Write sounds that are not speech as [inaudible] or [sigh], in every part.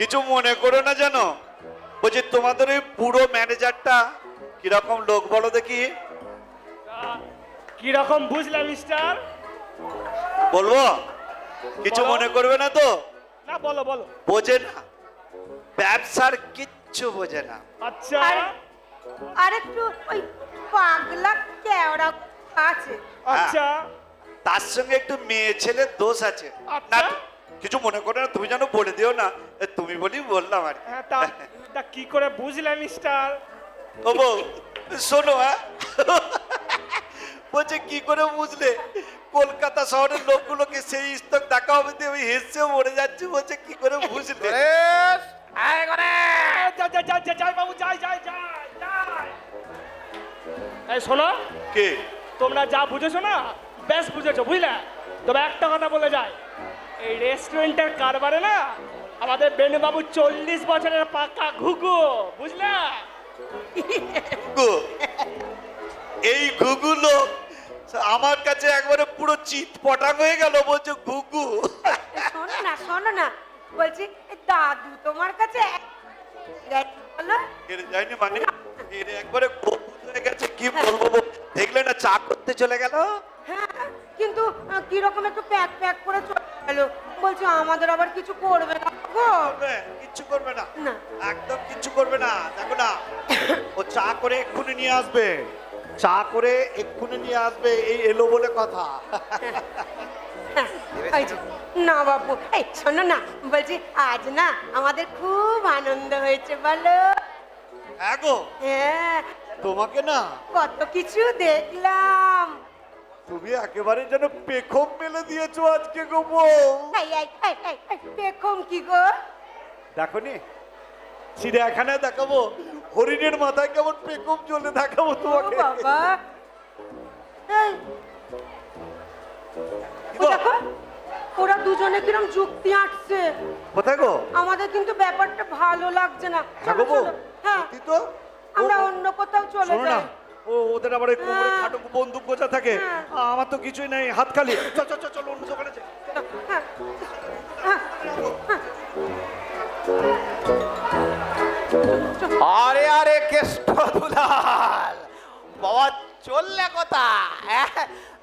কিছু মনে করো না জানো বলছি তোমাদের ওই পুরো ম্যানেজারটা কীরকম লোক বলো দেখি। কি রকম বুঝলাম মিস্টার বলব? কিছু মনে করবে না তো? না বলো বলো। বোঝে না। ব্যবসার কিচ্ছু বোঝে না। আচ্ছা। আর- একটু ওই পাগলা কেওড়া আছে। আচ্ছা। তার সঙ্গে একটু মেয়ে ছেলের দোষ আছে। আচ্ছা। কিছু মনে করো না তুমি যেন বলে দিও না এ, তুমি বলি বললাম আর কি। হ্যাঁ তা তা কি করে বুঝলাম মিস্টার ও বউ শোনো হ্যাঁ? বলছে কি করে বুঝলে? কলকাতা শহরের লোকগুলোকে সেই স্তক দেখা হবে দিয়ে ওই হেসে মরে যাচ্ছে বলছে কি করে বুঝলে? বাবু যাই যাই যাই যাই। এই শোনো। কে? তোমরা যা বুঝেছ না বেশ বুঝেছ বুঝলে? তবে একটা কথা বলে যায় এই রেস্টুরেন্টের কারবারে না আমাদের বেনুবাবু চল্লিশ বছরের পাকা ঘুঘু বুঝলে? এই ঘুগুলো আমার কাছে একবারে পুরো চিত পটাং হয়ে গেল বলছে ঘুঘু। শোনো না শোনো না বলছি দাদু তোমার কাছে মানে? এর একবারে ঘুঘু হয়ে গেছে কি বলব? দেখলে না চা করতে চলে গেল? হ্যাঁ কিন্তু আহ, কীরকম একটু প্যাক প্যাক করে চলে গেল বলছি আমাদের আবার কিছু করবে না গো? করবে? কিচ্ছু করবে না? না। একদম কিচ্ছু করবে না। দেখো না ও চা করে এক্ষুনি নিয়ে আসবে। চা করে এক্ষুনি নিয়ে আসবে এই এলো বলে কথা। হ্যাঁ, ওই যে, না বাবু এই শোনো না বলছি আজ না আমাদের খুব আনন্দ হয়েছে বলো। হ্যাঁ গো। হ্যাঁ। তোমাকে না কত কিছু দেখলাম। তুমি একেবারে যেন পেখম মেলে দিয়েছ আজকে গো বউ পেখম কি গো? দেখো নি চিড়িয়াখানায় দেখাবো হরিণের মাথায় কেমন পেখম চলে দেখাবো তোমাকে। ওরা দুজনে কিরম যুক্তি আঁটছে। কোথায় গো? আমাদের কিন্তু ব্যাপারটা ভালো লাগছে না। হ্যাঁ। হ্যাঁ তো? আমরা অন্য কোথাও চলে যাই। ও ওদের আবার কোমরে হ্যাঁ। খাটো বন্দুক গোছা থাকে হ্যাঁ। আমার তো কিছুই নেই হাত খালি চল চল চল, অন্য দোকানে যাই। হ্যাঁ, হ্যাঁ, হ্যাঁ। আরে আরে কেষ্ট দুলাল বাবা চললে কথা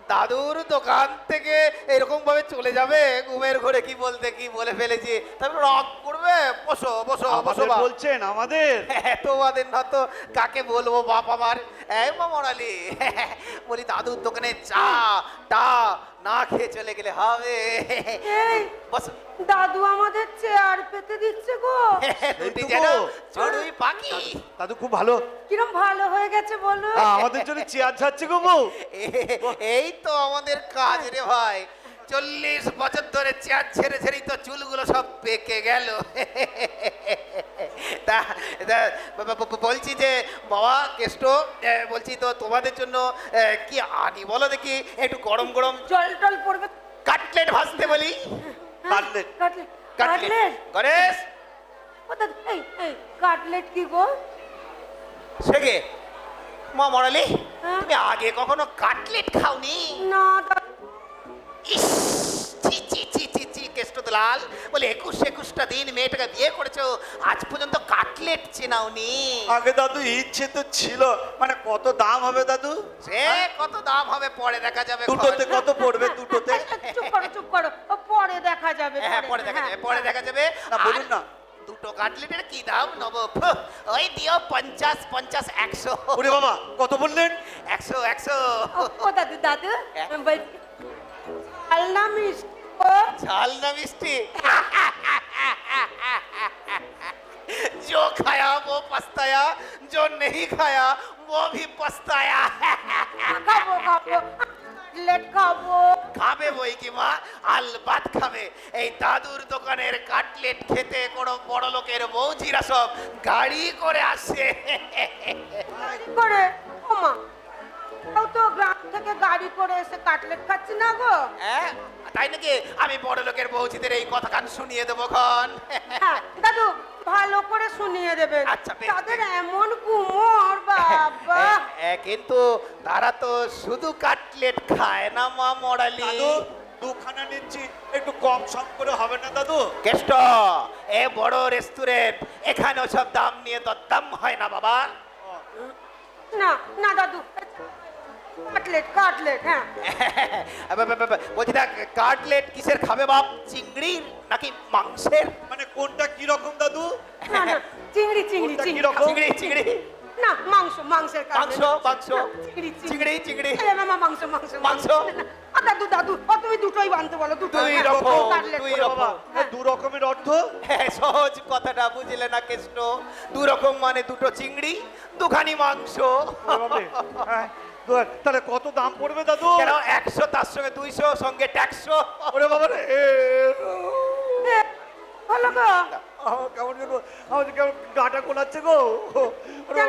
দাদুর দোকান থেকে এরকম ভাবে চলে যাবে ঘুমের ঘরে কি বলতে কি বলে ফেলেছি তারপর রাগ করবে বসো বসো বসো আমাদের। বলছেন আমাদের। [laughs] তোমাদের না তো কাকে বলব বাপ আমার? এই মামরালি [laughs] বলি দাদুর দোকানে চা টা না খেয়ে চলে গেলে হবে। বসো। দাদু আমাদের চেয়ার পেতে দিচ্ছে গো। [laughs] দুটি যেন চড়ুই পাখি। দাদু খুব ভালো। কিরম ভালো হয়ে গেছে বলো আমাদের জন্য চেয়ার ছাড়ছে গো বউ এ- এই তো আমাদের কাজ রে ভাই। চল্লিশ বছর ধরে চেয়ার ছেড়ে ছেড়েই তো চুলগুলো সব পেকে গেল। তা বলছি যে বাবা কেষ্ট বলছি তো তোমাদের জন্য কি আনি বলো দেখি একটু গরম গরম জল টল পড়বে। কাটলেট ভাজতে বলি। Cutlet. Cutlet. Cutlet. Ganesh. Cutlet কি গো? সেগে মা মরালি? হ্যাঁ? তুমি আগে কখনো কাটলেট খাওনি? না ইস, ছি, ছি, ছি, ছি, ছি, কেষ্টদলাল বলে একুশ একুশটা দিন মেয়েটাকে বিয়ে করেছ আজ পর্যন্ত কাটলেট চেনাওনি। আগে দাদু ইচ্ছে তো ছিল। মানে কত দাম হবে দাদু? সে কত দাম হবে পরে দেখা যাবে দুটোতে কত পড়বে দুটোতে? চুপ করো চুপ করো। ও পরে দেখা যাবে হ্যাঁ পরে দেখা যাবে পরে দেখা যাবে। না, বলুন না। দুটো কাটলেটের কি দাম? নেব ওই দিও পঞ্চাশ পঞ্চাশ একশো। ওরে বাবা কত বললেন? একশো একশো। ও, ও দাদু দাদু হ্যাঁ? বলছি আল্লাহ মিষ্টি ও ঝাল না মিষ্টি जो खाया वो पछताया जो नहीं खाया वो भी पछताया খাবো খাবো কাটলেট খাবো খাবে বই কি মা আলবাত খাবে এই দাদুর দোকানের কাটলেট খেতে কোনো বড় লোকের বৌজিরা সব গাড়ি করে আসে কি করে ও মা তাও তো গ্রাম থেকে গাড়ি করে এসে কাটলেট খাচ্ছি না গো। হ্যাঁ তাই নাকি? আমি বড় লোকের বৌজিদের এই কথা কান শুনিয়ে দেবো খন। হ্যাঁ দাদু ভালো করে শুনিয়ে দেবেন আচ্ছা, বেশ, তাদের এমন কুমোর বাবা। এ, কিন্তু তারা তো শুধু কাটলেট খায় না মা মরালি। দাদু দুখানা নিচ্ছি একটু কম সম করে হবে না দাদু? কেষ্ট এ বড় রেস্টুরেন্ট এখানে সব দাম নিয়ে তো দাম হয় না বাবা। না না দাদু। কাটলেট কাটলেট হ্যাঁ। [laughs] আবে, আবে, আবে, বলছি না কাটলেট কিসের খাবে বাপ? চিংড়ির নাকি মাংসের? মানে কোনটা কি রকম দাদু? না না চিংড়ি চিংড়ি কোনটা চিংড়ি চিংড়ি চিংড়ি। না মাংস মাংসের মাংস, মাংস। চিংড়ি চিংড়ি, চিংড়ি। মাংস মাংস মাংস। আ, দাদু দাদু ও তুমি দুটোই বানতে বলো দুটোই দুই রকম, দুই রকম। বাবা। দু রকমের অর্থ? হ্যাঁ, সহজ কথাটা বুঝলে না কেষ্ট দু রকম মানে দুটো চিংড়ি দুখানি মাংস। হ্যাঁ, তাহলে কত দাম পড়বে দাদু? কেন একশো তার সঙ্গে দুইশো সঙ্গে ট্যাক্সো ওরে বাবা রে ভালো গো। কেমন আমার যে কেমন গাটা কোলাচ্ছে গো। ওরে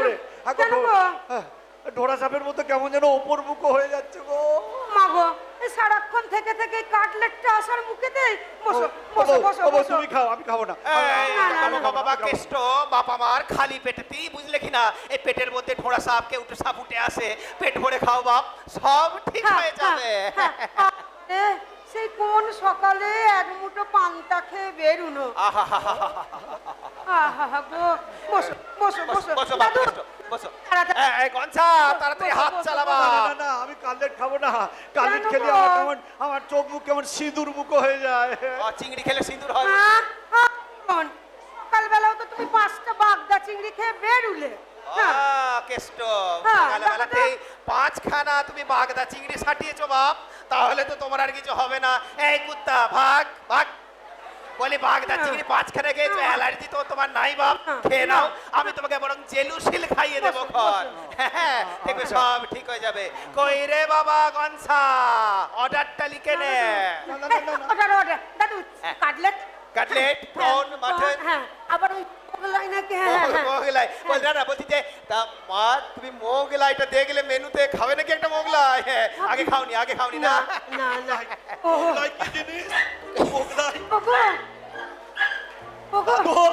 কেন? বাবারে, ডোরা সাপের মতো কেমন যেন ওপর মুখ হয়ে যাচ্ছে গো। মা গো এই সারাক্ষণ থেকে থেকে কাটলেটটা আসার মুখে দেই বসো বসো বসো বসো। তুমি খাও আমি খাব না। না, না, বাবা, না। বাবা কেষ্ট বাবা মার খালি পেটেতেই বুঝলে কিনা এই পেটের মধ্যে ঠোঁড়া সাপ কে উঠে সাপ উঠে আসে। পেট ভরে খাও বাপ সব ঠিক হ্যাঁ, হয়ে যাবে। হ্যাঁ, হ্যাঁ। এ, সেই কোন সকালে এক মুঠো পান্তা খেয়ে বেরুনো। আহা গো বসো বসো বসো। বসো বাপ দাদু কেষ্ট, বসো। এই, এই, তাড়াতাড়ি হাত চালাবা। না, না, না, না, আমি কালেট খাব না। কালেট খেলে আমার কেমন আমার চোখ মুখ কেমন সিঁদুর মুখো হয়ে যায়। চিংড়ি খেলে সিঁদুর হয়। শোন, সকালবেলাও তো তুমি পাঁচটা বাগদা চিংড়ি খেয়ে বেরুলে হ্যাঁ। কেষ্ট। হ্যাঁ, সকালবেলাতেই পাঁচখানা তুমি বাগদা চিংড়ি সাটিয়েছো বাপ। তাহলে তো তোমার আর কিছু হবে না। এই কুত্তা ভাগ ভাগ। বলি বাগদা হ্যাঁ। চিংড়ি পাঁচখানা খেয়েছো অ্যালার্জি তো তোমার নাই বাপ হ্যাঁ। খেয়ে নাও। আমি তোমাকে বরং জেলুশিল খাইয়ে দেবো ঘর। হ্যাঁ দেখবে সব ঠিক হয়ে যাবে। কই রে বাবা গনসা? অর্ডারটা লিখে নে না, না, না, না, না। ওটা ওটা দাদু হ্যাঁ। কাটলেট? কাটলেট প্রন মাটন হ্যাঁ। আবার ওই ওগুলাই নাকি হ্যাঁ হ্যাঁ মোগলাই বল না না বলছি যে তা মা তুমি মোগলাইটা দেখলে মেনুতে খাবে নাকি একটা মোগলাই হ্যাঁ, আগে খাওনি আগে খাওনি না না না না ও মোগলাই কি জিনিস মোগলাই ওগো ওগো ও,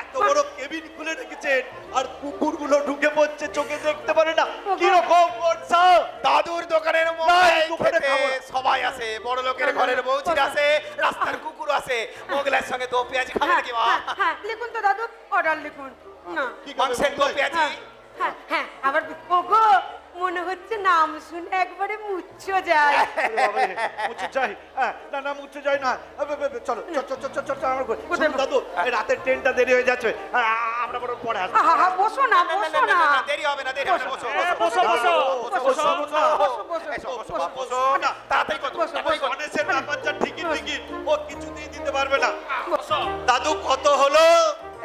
এত বড় কেবিন খুলে রেখেছেন আর কুকুরগুলো ঢুকে পড়ছে চোখে দেখতে পারে না কি রকম করছা দাদুর দোকানের মোগলাই দোকানে খেতে খাব না। সবাই আছে বড় লোকের ঘরের বউচির আছে রাস্তার কুকুর আছে মোগলাইয়ের সঙ্গে দো পেঁয়াজি খাবে হ্যাঁ নাকি মা হ্যাঁ, হ্যাঁ লিখুন তো দাদু অর্ডার লিখুন না মাংসের দো পেঁয়াজি হ্যাঁ হ্যাঁ আবার ওগো মনে হচ্ছে নাম শুনে একবারে মুচ্ছ যায় যাই হ্যাঁ, না না মুছে যাই না চলো চল চল চল চল চল আমার কোথায় দাদু রাতের ট্রেনটা দেরি হয়ে যাচ্ছে হ্যাঁ, আমরা বরং পরে আসব আহা বসো না না, না, বসো না, না না, না, দেরি হবে না দেরি হবে বসো বসো, বসো। বসো, বসো, বসো, বসো, বসো, এসো, বসো, বসো, বসো, বসো না। তাড়াতাড়ি করো, বসো, তাড়াতাড়ি করো। গণেশের ঠিকই ঠিকই ও কিছুতেই দিতে পারবে না দাদু কত হলো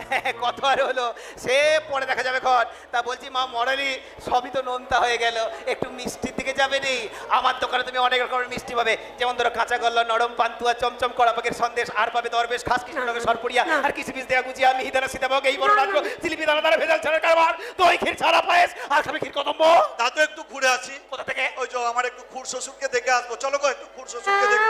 [laughs] কত আর হলো? সে পরে দেখা যাবে ঘর। তা বলছি মা মরালি সবই তো নোনতা হয়ে গেল। একটু মিষ্টির দিকে যাবে নি আমার দোকানে তুমি অনেক রকমের মিষ্টি পাবে। যেমন ধরো কাঁচা গল্লা নরম পান্তুয়া চমচম কড়া পাখির সন্দেশ আর পাবে দরবেশ খাস কৃষ্ণনগর সরপুরিয়া আর কিছু বিষ দেওয়া গুজিয়া মিহিদানা সীতাভোগ এই বড় রাজ্য জিলিপি দানা দানা ভেজাল ছাড়া কারবার দই ক্ষীর ছাড়া পায়েস আর খাবে ক্ষীর কদম্ব। দাদু একটু ঘুরে আসি। কোথা থেকে? ওই যে আমার একটু খুর শ্বশুরকে দেখে আসব। চলো গো একটু খুর শ্বশুরকে দেখব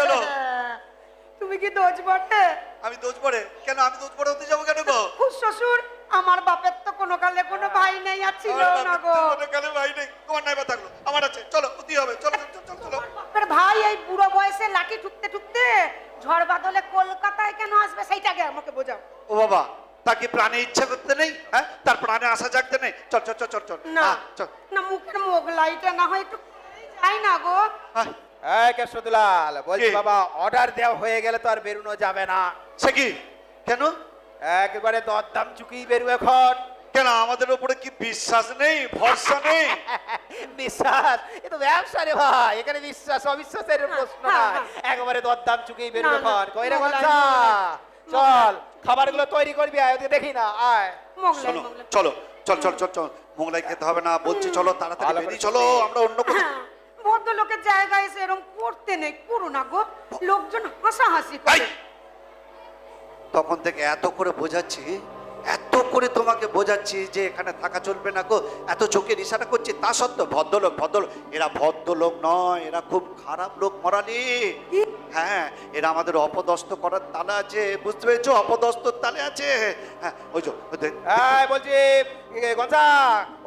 চলো [laughs] তুমি কি দোষ বটে আমি দোষ পড়ে। কেন? আমি দোষ পড়ে হতে যাব কেন গো? খুব শ্বশুর আমার বাপের তো কোনো কালে কোনো ভাই নেই আর ছিল না গো। মনে কালে ভাই নেই। তোমার নাইবা থাকল আমার আছে। চলো অতি হবে। চলো চলো চলো চলো। বাপের ভাই এই বুড়ো বয়সে লাঠি ঠুকতে ঠুকতে ঝড় বাদলে কলকাতায় কেন আসবে সেইটা সেইটাকে আমাকে বোঝাও। ও বাবা তাকে প্রাণে ইচ্ছা করতে নেই হ্যাঁ? তার প্রাণে আশা জাগতে নেই। চল চল চল চল চল। না চল। না মুখের মোগলাইটা না হয় একটু যাই না গো। এই কেশবদুলাল বলছি কি? বাবা অর্ডার দেওয়া হয়ে গেলে তো আর বেরোনো যাবে না। সে কি? কেন? একবারে দরদাম চুকিয়ে বেরু এখন। কেন আমাদের উপরে কি বিশ্বাস নেই ভরসা নেই? [laughs] বিশ্বাস? এ তো ব্যবসা রে ভাই এখানে বিশ্বাস অবিশ্বাসের প্রশ্ন হ্যাঁ, নাই। হ্যাঁ। একবারে দরদাম চুকিয়ে বেরু না, না, এখন। কইরে মোগলাই, বলছা মোগলাই। চল খাবারগুলো তৈরি করবি আয় ওদিকে দেখি না আয়। মোগলাই শোনো মোগলাই। চলো চল চল চল চল। মোগলাই খেতে হবে না বলছি চলো তাড়াতাড়ি ভালো করে বেরিয়ে চলো আমরা অন্য কোথাও হ্যাঁ, ভদ্রলোকের জায়গায় এসে এরকম করতে নেই, করো না গো লোকজন হাসাহাসি! করে তখন থেকে এত করে বোঝাচ্ছি এত করে তোমাকে বোঝাচ্ছি যে এখানে থাকা চলবে না গো। এত চোখের ইশারা করছি তা সত্ত্বেও ভদ্রলোক ভদ্রলোক এরা ভদ্রলোক নয় এরা খুব খারাপ লোক মরালি? হ্যাঁ এরা আমাদের অপদস্থ করার তালে আছে বুঝতে পেরেছ? অপদস্থ তালে আছে। হ্যাঁ ওই যে এই বলছি গঞ্জা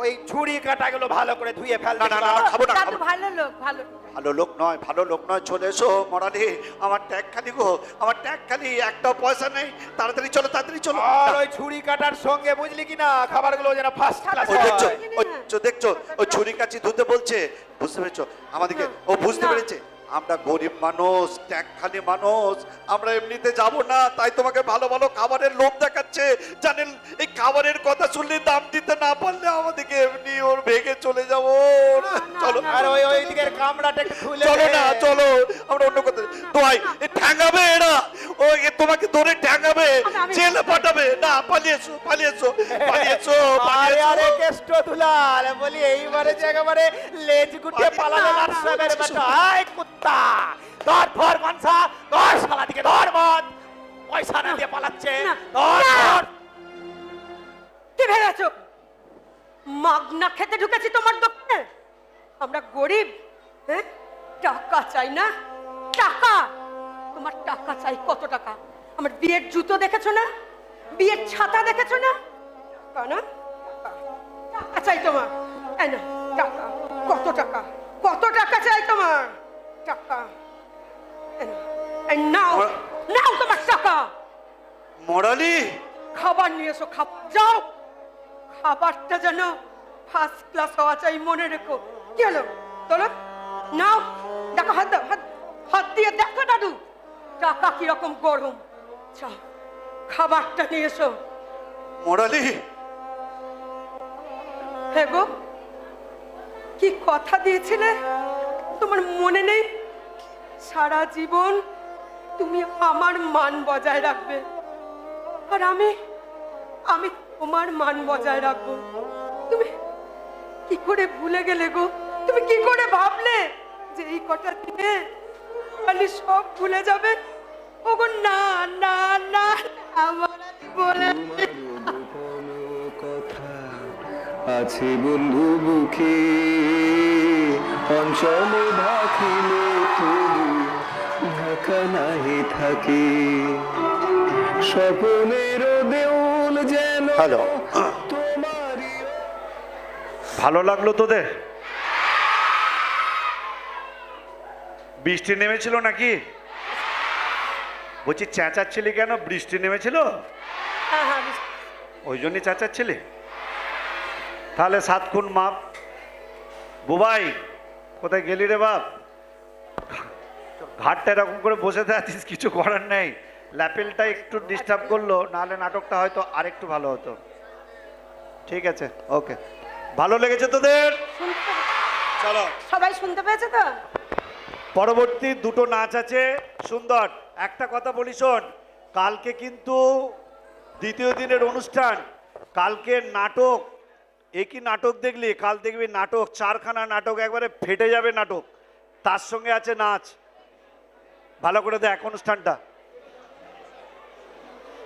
ওই ছুরি কাটাগুলো ভালো করে ধুয়ে ফেল না, না, না, খাব না, ভালো লোক ভালো ভালো লোক নয় ভালো লোক নয় চলে এসো মরালি। আমার ট্যাগ খালি গো আমার ট্যাগ খালি একটাও পয়সা নেই। তাড়াতাড়ি চলো তাড়াতাড়ি চলো। আর ওই ছুরি কাটার সঙ্গে বুঝলি কি না খাবারগুলো যেন ফার্স্ট ক্লাস ওই দেখছ। ওই দেখছ, দেখছ ওই ছুরি কাচি ধুতে বলছে বুঝতে পেরেছ? আমাদেরকে ও বুঝতে পেরেছে আমরা গরিব মানুষ ট্যাগ খালি মানুষ আমরা এমনিতে যাব না তাই তোমাকে ভালো ভালো খাবারের লোভ দেখাচ্ছে। জানেন এই খাবারের কথা শুনলে দাম দিতে না পারলে আমাদেরকে এমনি ওর ভেগে চলে যাব। চলো। আর ওই ওই দিকের কামড়াটা একটু খুলে চলো না চলো আমরা অন্য কথা দোয়াই এ ঠ্যাঙ্গাবে এরা। ও এ তোমাকে জেলে পাঠাবে না পালিয়ে এসো পালিয়ে এসো পালিয়ে এসো পালিয়ে আরে আরে কেষ্ট দুলাল বলি এইবারে যে একেবারে লেজ গুটিয়ে পালালে কুত্তা ধর ধর মানসা ধর শালা দিকে ধর মত পয়সা না দিয়ে পালাচ্ছে। ধর ধর। কি ভেবেছো? মাগনা খেতে ঢুকেছি তোমার দোকানে? আমরা গরিব হ্যাঁ? টাকা চাই না? টাকা! তোমার টাকা চাই কত টাকা? আমার বিয়ের জুতো দেখেছ না? বিয়ের ছাতা দেখেছ না? না টাকা চাই তোমার। না টাকা। কত টাকা? কত টাকা চাই তোমার? টাকা। নাও, নাও তোমার টাকা। মরালি! খাবার নিয়ে এসো খাবার যাও। খাবারটা যেন ফার্স্ট ক্লাস হওয়া চাই মনে রেখো। কি হলো? তোলো। নাও। দেখো হাত দাও হাত হাত দিয়ে দেখো দাদু। টাকা কীরকম গরম? যাও খাবারটা নিয়ে এসো। মরালি! হ্যাঁ গো কি কথা দিয়েছিলে? তোমার মনে নেই? সারা জীবন তুমি আমার মান বজায় রাখবে। আর আমি আমি তোমার মান বজায় রাখব। তুমি কি করে ভুলে গেলে গো? তুমি কি করে ভাবলে যে এই কটা দিনে খালি সব ভুলে যাবে। ওগো না না না আমার বলে কথা আছে বন্ধু বুকে অঞ্চলে ঢাকিলে তবু ঢাকা নাহি থাকে। স্বপনের দেউল যেন হ্যালো। তোমারই ভালো লাগল তোদের? বৃষ্টি নেমেছিল নাকি? বলছি চেঁচাচ্ছিলি কেন? বৃষ্টি নেমেছিল? হ্যাঁ হ্যাঁ ওই জন্যই চেঁচাচ্ছিলি? তাহলে সাত খুন মাপ। বুবাই কোথায় গেলি রে বাপ? ঘাটটা এরকম করে বসে থাকিস কিছু করার নেই। ল্যাপেলটা একটু ডিস্টার্ব করল নাহলে নাটকটা হয়তো আরেকটু ভালো হতো। ঠিক আছে ওকে। ভালো লেগেছে তোদের? চলো। সবাই শুনতে পেয়েছে তো? পরবর্তী দুটো নাচ আছে। সুন্দর, একটা কথা বলি শোন। কালকে কিন্তু দ্বিতীয় দিনের অনুষ্ঠান। কালকে নাটক। একই নাটক দেখলি? কাল দেখবি নাটক, চারখানা নাটক, একবারে ফেটে যাবে নাটক। তার সঙ্গে আছে নাচ। ভালো করে দেখ অনুষ্ঠানটা।